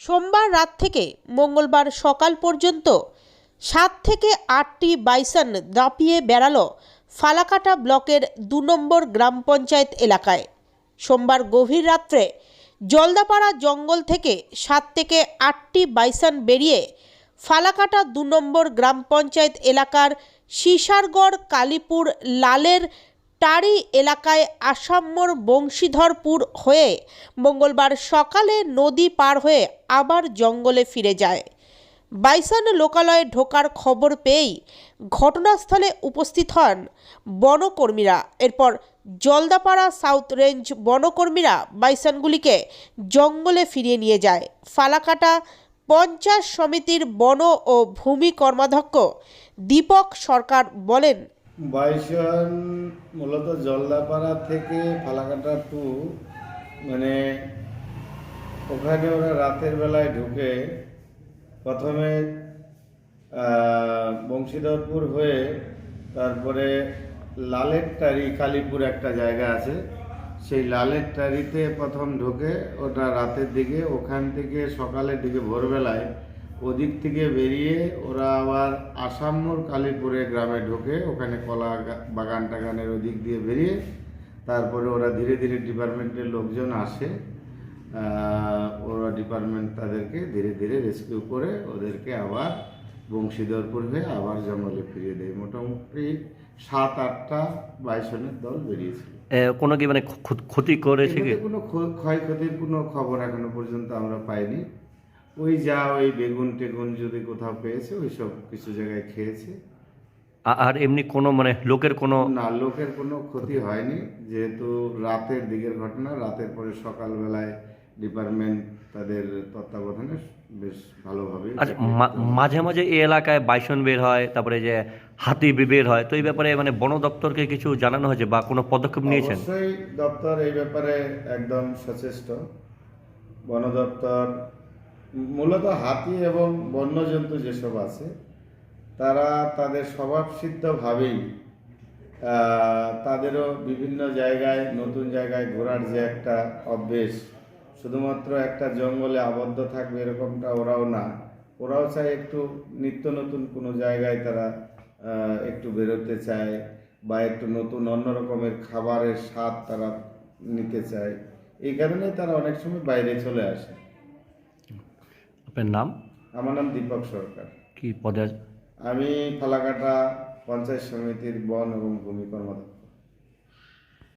সোমবার রাত থেকে মঙ্গলবার সকাল পর্যন্ত সাত থেকে আটটি বাইসন দাপিয়ে বেড়ালো ফালাকাটা ব্লকের দু নম্বর গ্রাম পঞ্চায়েত এলাকায়। সোমবার গভীর রাত্রে জলদাপাড়া জঙ্গল থেকে সাত থেকে আটটি বাইসন বেরিয়ে ফালাকাটা দু নম্বর গ্রাম পঞ্চায়েত এলাকার সিসারগড় কালীপুর লালের টারি এলাকায় আসাম্মর বংশীধরপুর হয়ে মঙ্গলবার সকালে নদী পার হয়ে আবার জঙ্গলে ফিরে যায়। বাইসান লোকালয়ে ঢোকার খবর পেয়েই ঘটনাস্থলে উপস্থিত হন বনকর্মীরা। এরপর জলদাপাড়া সাউথ রেঞ্জ বনকর্মীরা বাইসানগুলিকে জঙ্গলে ফিরিয়ে নিয়ে যায়। ফালাকাটা পঞ্চায়েত সমিতির বন ও ভূমি কর্মাধ্যক্ষ দীপক সরকার বলেন বাইসন মূলত জলদাপাড়া থেকে ফালাকাটা টু মানে ওখানে ওরা রাতের বেলায় ঢুকে প্রথমে বংশীধরপুর হয়ে তারপরে লালের টারি, কালীপুর একটা জায়গা আছে। সেই লালের টারিতে প্রথম ঢুকে ওটা রাতের দিকে, ওখান থেকে সকালের দিকে ভোরবেলায় ওদিক থেকে বেরিয়ে ওরা আবার আসাম্মর কালীপুরে গ্রামে ঢোকে ওখানে কলা বাগান টাগানের ওদিক দিয়ে বেরিয়ে তারপরে ওরা ধীরে ধীরে ডিপার্টমেন্টের লোকজন আসে। ওরা ডিপার্টমেন্ট তাদেরকে ধীরে ধীরে রেস্কিউ করে ওদেরকে আবার বংশীধরপুর হয়ে আবার জঙ্গলে ফিরিয়ে দেয়। মোটামুটি সাত আটটা বাইসনের দল বেরিয়েছিল। কোনো কি মানে ক্ষতি করেছে কোনো ক্ষয়ক্ষতির কোনো খবর এখনও পর্যন্ত আমরা পাইনি। ওই যা ওই বেগুন টেগুন যদি কোথাও পেয়েছে ওই সব কিছু জায়গায় খেয়েছে। আর এমনি কোনো মানে লোকের কোনো না লোকের কোনো ক্ষতি হয়নি। যেহেতু রাতের দিকের ঘটনা রাতের পরে সকালবেলায় ডিপার্টমেন্ট তাদের তত্ত্বাবধানে বেশ ভালোভাবে আচ্ছা মাঝে মাঝে এই এলাকায় বাইসন বের হয় তারপরে যে হাতি বের হয় তো এই ব্যাপারে মানে বন দপ্তরকে কিছু জানানো হয়েছে বা কোনো পদক্ষেপ নিয়েছেন? অবশ্যই দপ্তর এই ব্যাপারে একদম সচেষ্ট। বন দপ্তর মূলত হাতি এবং বন্যজন্তু যেসব আছে, তারা তাদের স্বভাবসিদ্ধভাবেই তাদেরও বিভিন্ন জায়গায়, নতুন জায়গায় ঘোরার যে একটা অভ্যেস, শুধুমাত্র একটা জঙ্গলে আবদ্ধ থাকবে এরকমটা ওরাও না। ওরাও চায় একটু নিত্য নতুন কোনো জায়গায় তারা একটু বেরোতে চায় বা একটু নতুন অন্য রকমের খাবারের স্বাদ তারা নিতে চায়। এই কারণে তারা অনেক সময় বাইরে চলে আসে। আপনার নাম? আমার নাম দীপক সরকার। কি পদে আমি ফালাকাটা পঞ্চায়েত সমিতির বন এবং ভূমি কর্মদক্ষ